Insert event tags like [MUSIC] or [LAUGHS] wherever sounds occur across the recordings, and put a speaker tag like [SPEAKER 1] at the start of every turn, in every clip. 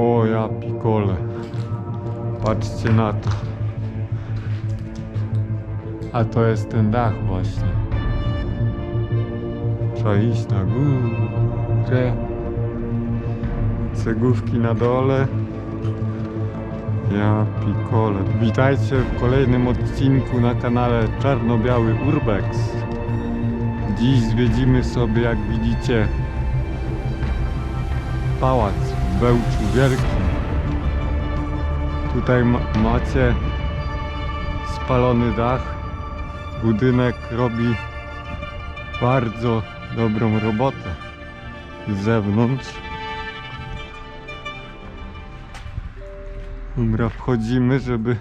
[SPEAKER 1] O ja pikole. Patrzcie na to. A to jest ten dach właśnie. Trzeba iść na górę. Cegówki na dole. Ja pikole. Witajcie w kolejnym odcinku na kanale Czarno-Biały Urbex. Dziś zwiedzimy sobie, jak widzicie, pałac Bełczu Wielkim. Tutaj ma macie spalony dach. Budynek robi bardzo dobrą robotę z zewnątrz. Dobra, wchodzimy, żeby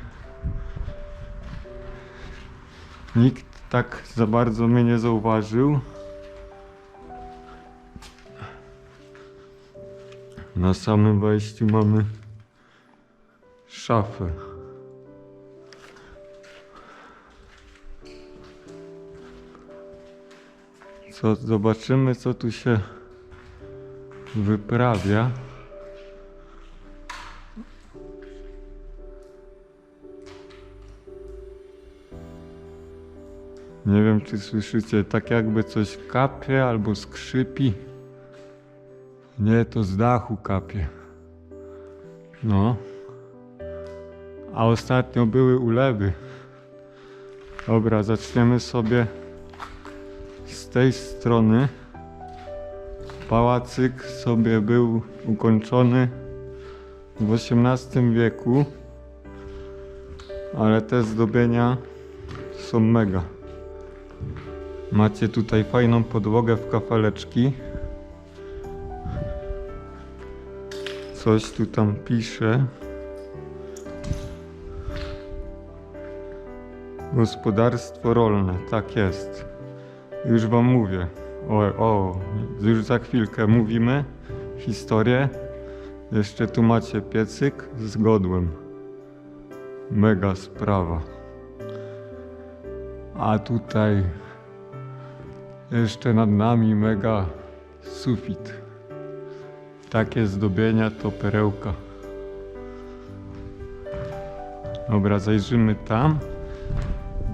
[SPEAKER 1] nikt tak za bardzo mnie nie zauważył. Na samym wejściu mamy szafę. Co zobaczymy co tu się wyprawia. Nie wiem czy słyszycie, tak jakby coś kapie albo skrzypi. Nie, to z dachu kapie. No. A ostatnio były ulewy. Dobra, zaczniemy sobie z tej strony. Pałacyk sobie był ukończony w XVIII wieku, ale te zdobienia są mega. Macie tutaj fajną podłogę w kafeleczki. Coś tu tam pisze. Gospodarstwo rolne, tak jest. Już wam mówię. O, o, już za chwilkę mówimy historię. Jeszcze tu macie piecyk z godłem. Mega sprawa. A tutaj jeszcze nad nami mega sufit. Takie zdobienia to perełka. Dobra, zajrzymy tam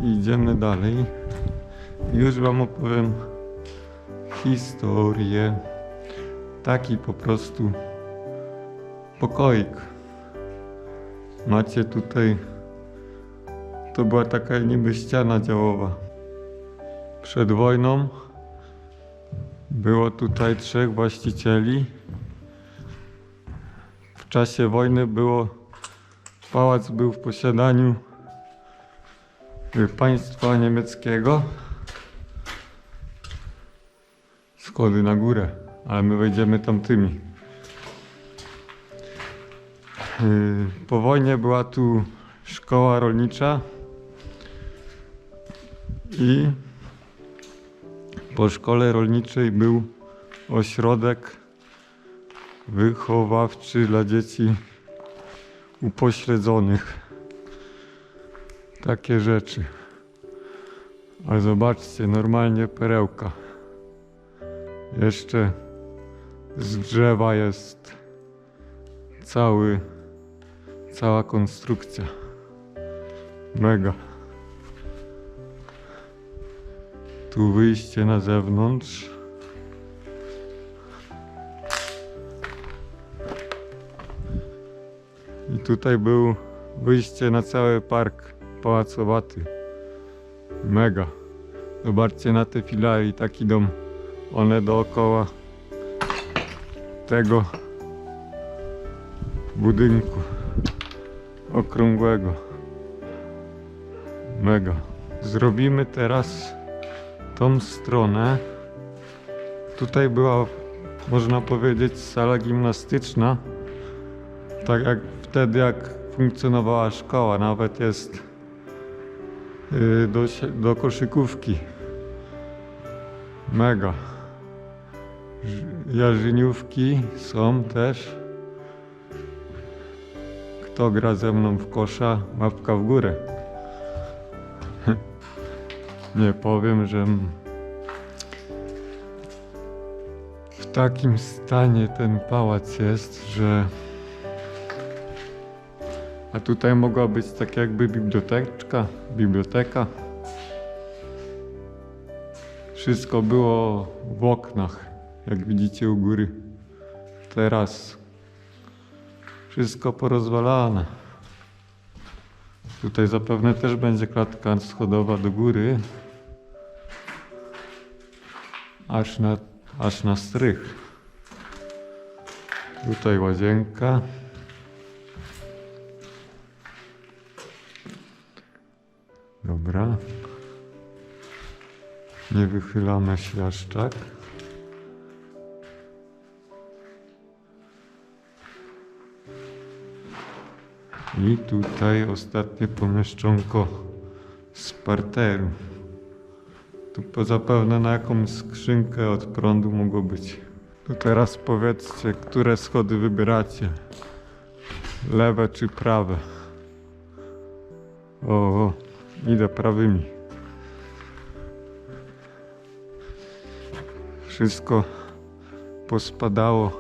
[SPEAKER 1] i idziemy dalej. Już wam opowiem historię. Taki po prostu pokoik. Macie tutaj, to była taka niby ściana działowa. Przed wojną było tutaj trzech właścicieli. Czasie wojny było, pałac był w posiadaniu y, państwa niemieckiego. Schody na górę, ale my wejdziemy tamtymi. Y, Po wojnie była tu szkoła rolnicza i po szkole rolniczej był ośrodek wychowawczy dla dzieci upośledzonych. Takie rzeczy. Ale zobaczcie, normalnie perełka. Jeszcze z drzewa jest cały, cała konstrukcja. Mega. Tu wyjście na zewnątrz. Tutaj był wyjście na cały park pałacowaty. Mega. Zobaczcie na te filary, taki dom. One dookoła tego budynku okrągłego. Mega. Zrobimy teraz tą stronę. Tutaj była, można powiedzieć, sala gimnastyczna. Tak jak wtedy, jak funkcjonowała szkoła, nawet jest yy, do, do koszykówki. Mega. Jarzyniówki są też. Kto gra ze mną w kosza, łapka w górę. [LAUGHS] Nie powiem, że w takim stanie ten pałac jest, że A tutaj mogła być tak jakby biblioteczka, biblioteka. Wszystko było w oknach, jak widzicie u góry. Teraz wszystko porozwalane. Tutaj zapewne też będzie klatka schodowa do góry. Aż na, aż na strych. Tutaj łazienka. Dobra. Nie wychylamy tak. I tutaj ostatnie pomieszczonko z parteru. Tu po zapewne na jakąś skrzynkę od prądu mogło być. To teraz powiedzcie, które schody wybieracie. Lewe czy prawe? O, o idę prawymi. Wszystko pospadało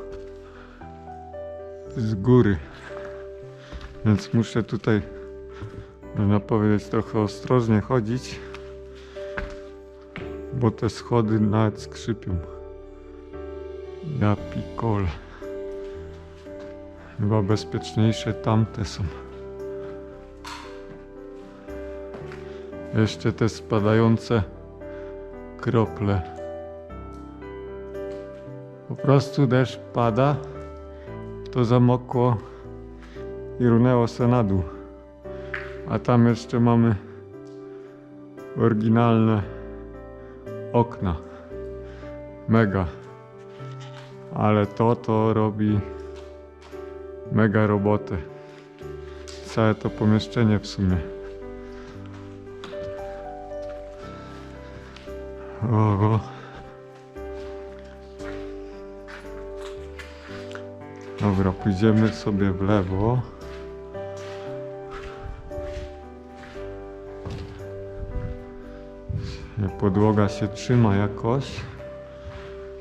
[SPEAKER 1] z góry. Więc muszę tutaj, można powiedzieć, trochę ostrożnie chodzić, bo te schody nawet skrzypią. Ja pikole. Chyba bezpieczniejsze tamte są. Jeszcze te spadające krople. Po prostu deszcz pada, to zamokło i runęło se na dół. A tam jeszcze mamy oryginalne okna. Mega. Ale to to robi mega robotę. Całe to pomieszczenie w sumie. Dobra, pójdziemy sobie w lewo. Podłoga się trzyma jakoś,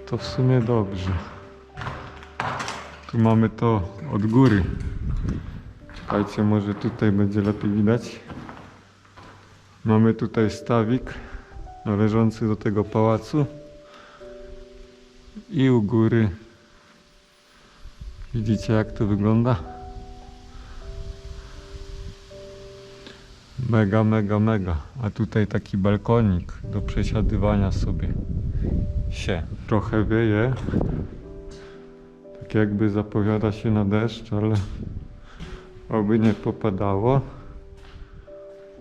[SPEAKER 1] to w sumie dobrze. Tu mamy to od góry. Czekajcie, może tutaj będzie lepiej widać. Mamy tutaj stawik należący do tego pałacu. I u góry widzicie jak to wygląda. Mega, mega, mega. A tutaj taki balkonik do przesiadywania sobie się. Trochę wieje. Tak jakby zapowiada się na deszcz, ale oby nie popadało.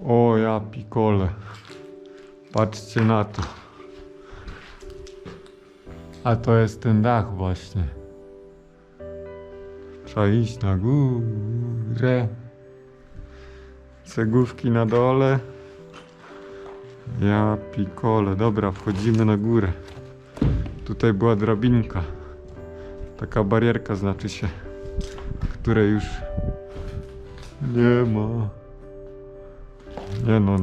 [SPEAKER 1] O ja pikole. Patrzcie na to. A to jest ten dach właśnie. Trzeba iść na górę. Cegówki na dole. Ja pikole. Dobra, wchodzimy na górę. Tutaj była drabinka. Taka barierka znaczy się, której już nie ma. Nie no,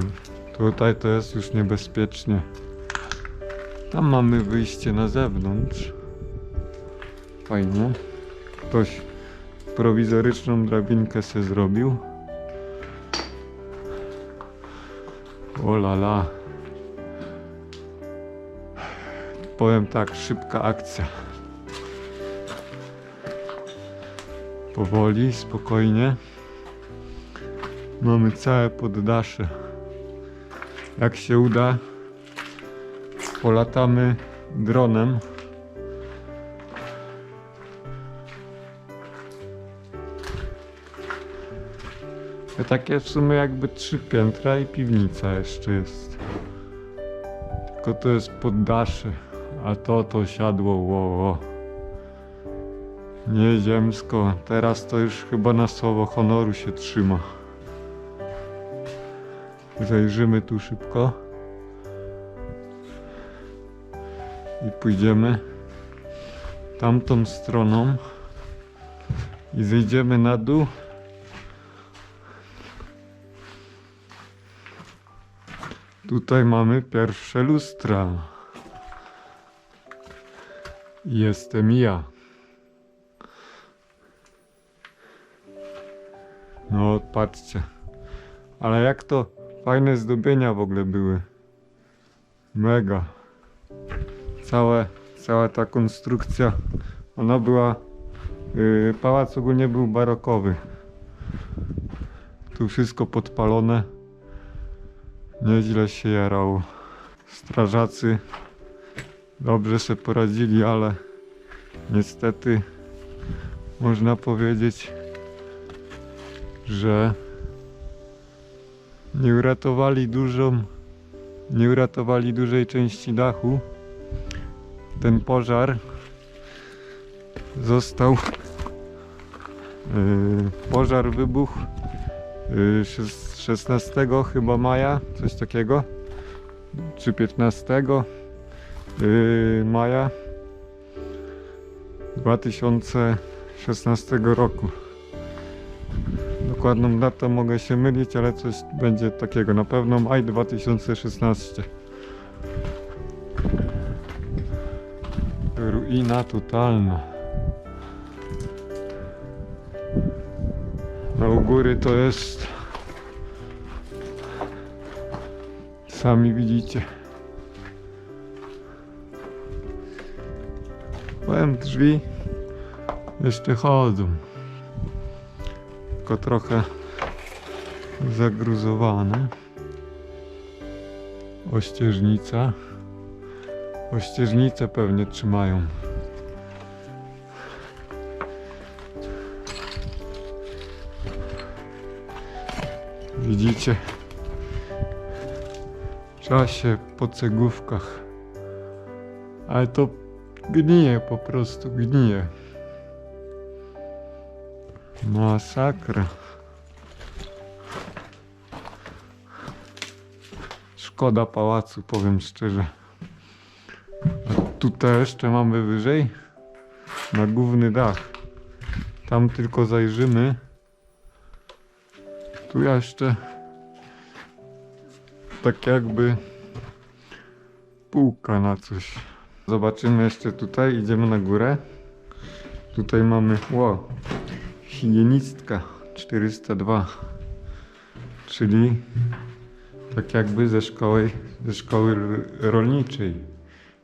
[SPEAKER 1] tutaj to jest już niebezpiecznie. Tam mamy wyjście na zewnątrz. Fajnie. Ktoś prowizoryczną drabinkę se zrobił. O la. Powiem tak, szybka akcja. Powoli, spokojnie. Mamy całe poddasze. Jak się uda, polatamy dronem. To takie w sumie jakby trzy piętra i piwnica jeszcze jest. Tylko to jest poddasze, a to to siadło ło, ło. Nieziemsko. Teraz to już chyba na słowo honoru się trzyma. Zajrzymy tu szybko. I pójdziemy tamtą stroną. I zejdziemy na dół. Tutaj mamy pierwsze lustra. Jestem ja. No patrzcie. Ale jak to fajne zdobienia w ogóle były. Mega. Całe, cała ta konstrukcja, ona była, yy, pałac ogólnie był barokowy. Tu wszystko podpalone. Nieźle się jarało. Strażacy dobrze sobie poradzili, ale niestety można powiedzieć, że nie uratowali dużą, nie uratowali dużej części dachu. Ten pożar został, yy, pożar wybuchł yy, szes- 16 chyba maja, coś takiego, czy 15 yy, maja 2016 roku. Dokładną datę mogę się mylić, ale coś będzie takiego. Na pewno maj 2016. Ruina totalna. A u góry to jest... Sami widzicie. Powiem drzwi jeszcze chodzą. Tylko trochę zagruzowane. Ościeżnica. Ościeżnice pewnie trzymają. Widzicie? Trzeba się po cegówkach. Ale to gnije po prostu, gnije. Masakra. Szkoda pałacu, powiem szczerze. A tutaj jeszcze mamy wyżej na główny dach. Tam tylko zajrzymy. Tu jeszcze tak jakby półka na coś. Zobaczymy jeszcze tutaj, idziemy na górę. Tutaj mamy, ło, higienistka 402, czyli tak jakby ze szkoły, ze szkoły rolniczej.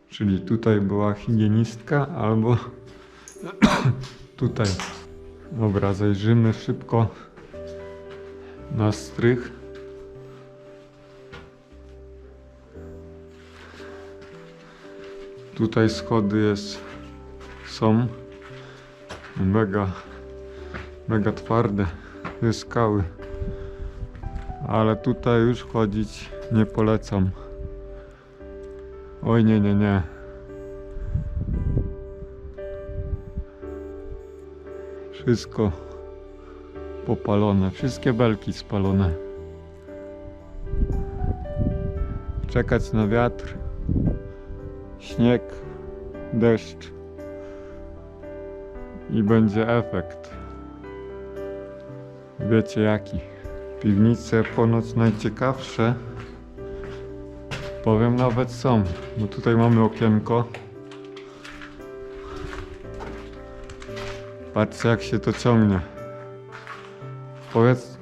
[SPEAKER 1] Czyli tutaj była higienistka albo [COUGHS] tutaj. Dobra, zajrzymy szybko na strych. Tutaj schody jest, są mega, mega twarde, te skały. Ale tutaj już chodzić nie polecam. Oj nie, nie, nie. Wszystko popalone, wszystkie belki spalone. Czekać na wiatr, śnieg, deszcz i będzie efekt. Wiecie jaki? Piwnice ponoć najciekawsze. Powiem nawet są, bo tutaj mamy okienko. Patrzcie jak się to ciągnie. Powiedz,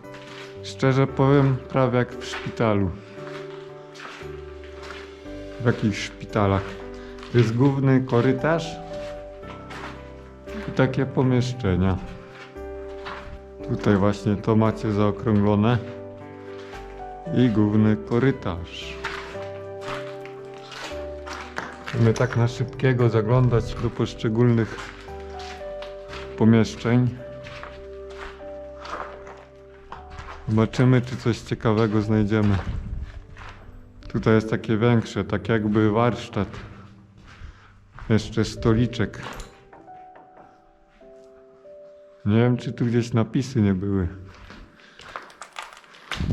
[SPEAKER 1] szczerze powiem, prawie jak w szpitalu. W jakichś szpitalach. To jest główny korytarz i takie pomieszczenia. Tutaj właśnie to macie zaokrąglone i główny korytarz. Chcemy tak na szybkiego zaglądać do poszczególnych pomieszczeń. Zobaczymy, czy coś ciekawego znajdziemy. Tutaj jest takie większe, tak jakby warsztat. Jeszcze stoliczek. Nie wiem, czy tu gdzieś napisy nie były.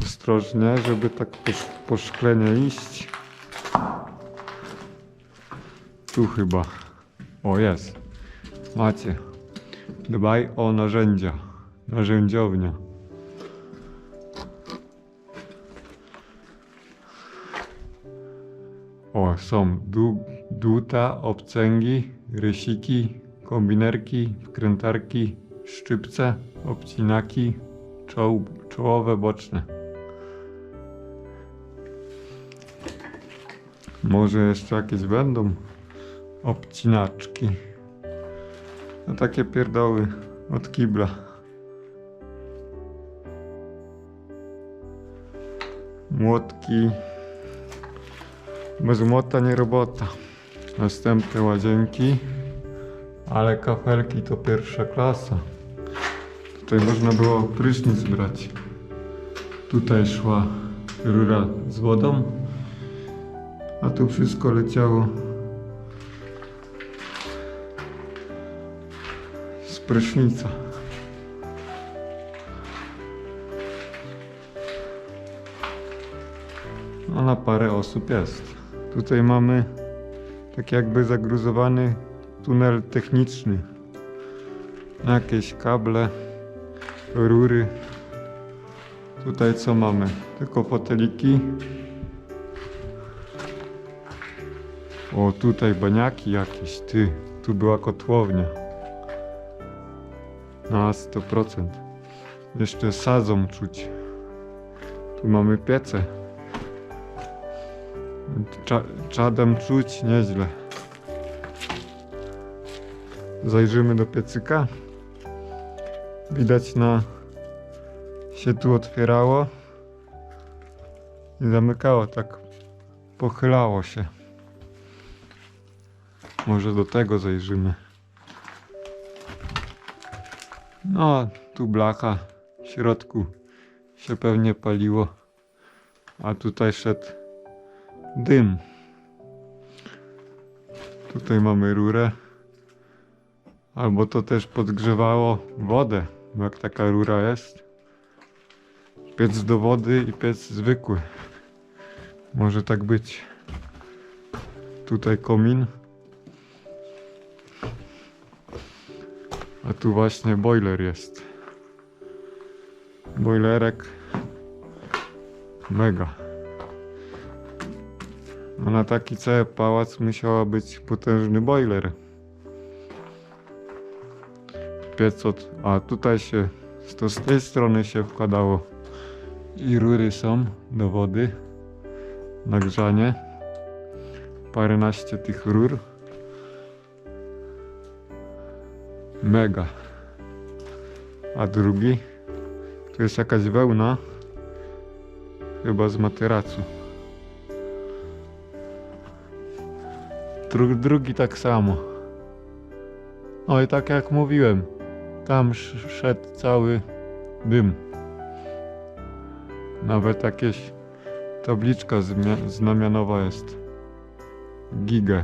[SPEAKER 1] Ostrożnie, żeby tak po, po iść. Tu chyba. O, jest. Macie. Dbaj o narzędzia. Narzędziownia. O, są du, dłuta, obcęgi, rysiki, kombinerki, wkrętarki, szczypce, obcinaki, Czoł, czołowe, boczne. Może jeszcze jakieś będą obcinaczki. No takie pierdoły od kibla. Młotki. Bez młota nie robota. Następne łazienki. Ale kafelki to pierwsza klasa. Tutaj można było prysznic brać. Tutaj szła rura z wodą. A tu wszystko leciało z prysznica. No na parę osób jest. Tutaj mamy tak jakby zagruzowany tunel techniczny. Jakieś kable, rury. Tutaj co mamy? Tylko foteliki. O, tutaj baniaki jakieś, ty. Tu była kotłownia. Na 100%. Jeszcze sadzą czuć. Tu mamy piece. Cza, czadem czuć nieźle. Zajrzymy do piecyka. Widać na się tu otwierało i zamykało tak pochylało się. Może do tego zajrzymy. No, tu blacha w środku się pewnie paliło, a tutaj szedł dym. Tutaj mamy rurę. Albo to też podgrzewało wodę, bo jak taka rura jest. Piec do wody i piec zwykły. Może tak być. Tutaj komin. A tu właśnie boiler jest. Boilerek. Mega. A na taki cały pałac musiała być potężny boiler. Piec od... A tutaj się... To z tej strony się wkładało. I rury są do wody. Nagrzanie. Paręnaście tych rur. Mega. A drugi? To jest jakaś wełna. Chyba z materacu. Dru drugi tak samo. No i tak jak mówiłem, tam sz szedł cały dym. Nawet jakieś tabliczka znamionowa jest. Gigę.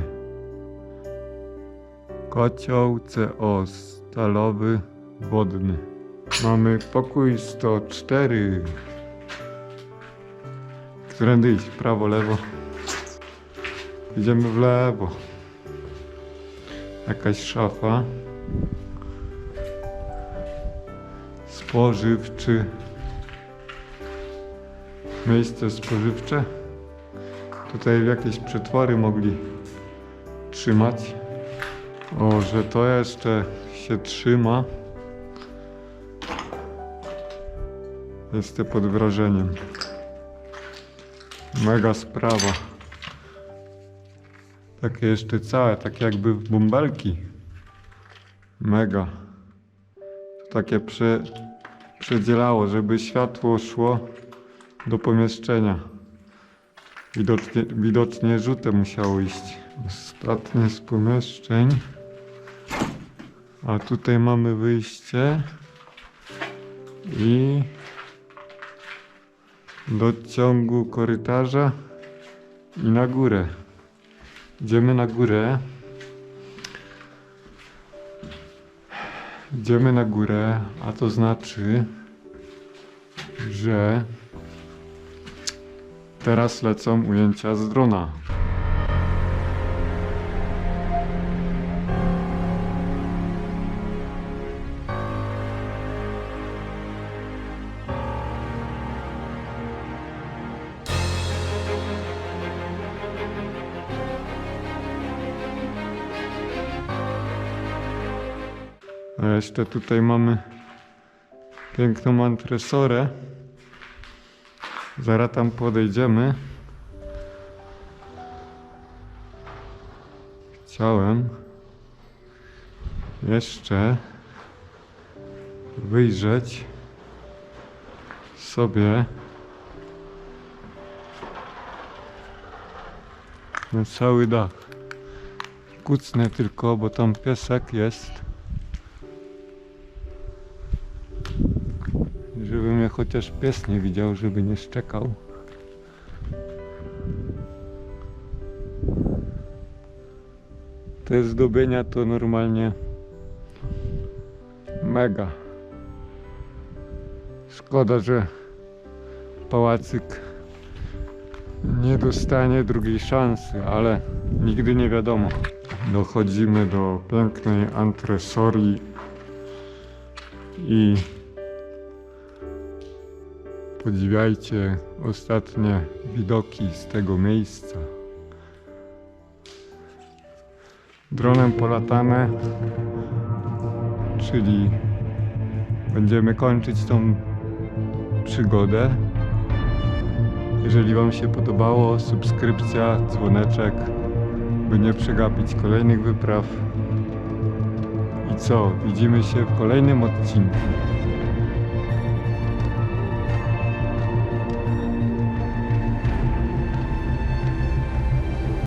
[SPEAKER 1] Kocioł CO stalowy wodny. Mamy pokój 104. Którędy iść? Prawo, lewo. Idziemy w lewo. Jakaś szafa. Spożywczy. Miejsce spożywcze. Tutaj jakieś przetwory mogli trzymać. O, że to jeszcze się trzyma. Jestem pod wrażeniem. Mega sprawa. Takie jeszcze całe, tak jakby w bąbelki. Mega. Takie prze, przedzielało, żeby światło szło do pomieszczenia. Widocznie, widocznie żółte musiało iść. Ostatnie z pomieszczeń. A tutaj mamy wyjście. I do ciągu korytarza i na górę. Idziemy na górę. Idziemy na górę, a to znaczy, że teraz lecą ujęcia z drona. A jeszcze tutaj mamy piękną antresorę. Zaraz tam podejdziemy. Chciałem jeszcze wyjrzeć sobie na cały dach. Kucnę tylko, bo tam piesek jest. Chociaż pies nie widział, żeby nie szczekał. Te zdobienia to normalnie mega. Szkoda, że pałacyk nie dostanie drugiej szansy, ale nigdy nie wiadomo. Dochodzimy do pięknej antresorii i podziwiajcie ostatnie widoki z tego miejsca. Dronem polatane, czyli będziemy kończyć tą przygodę. Jeżeli Wam się podobało, subskrypcja, dzwoneczek, by nie przegapić kolejnych wypraw. I co? Widzimy się w kolejnym odcinku.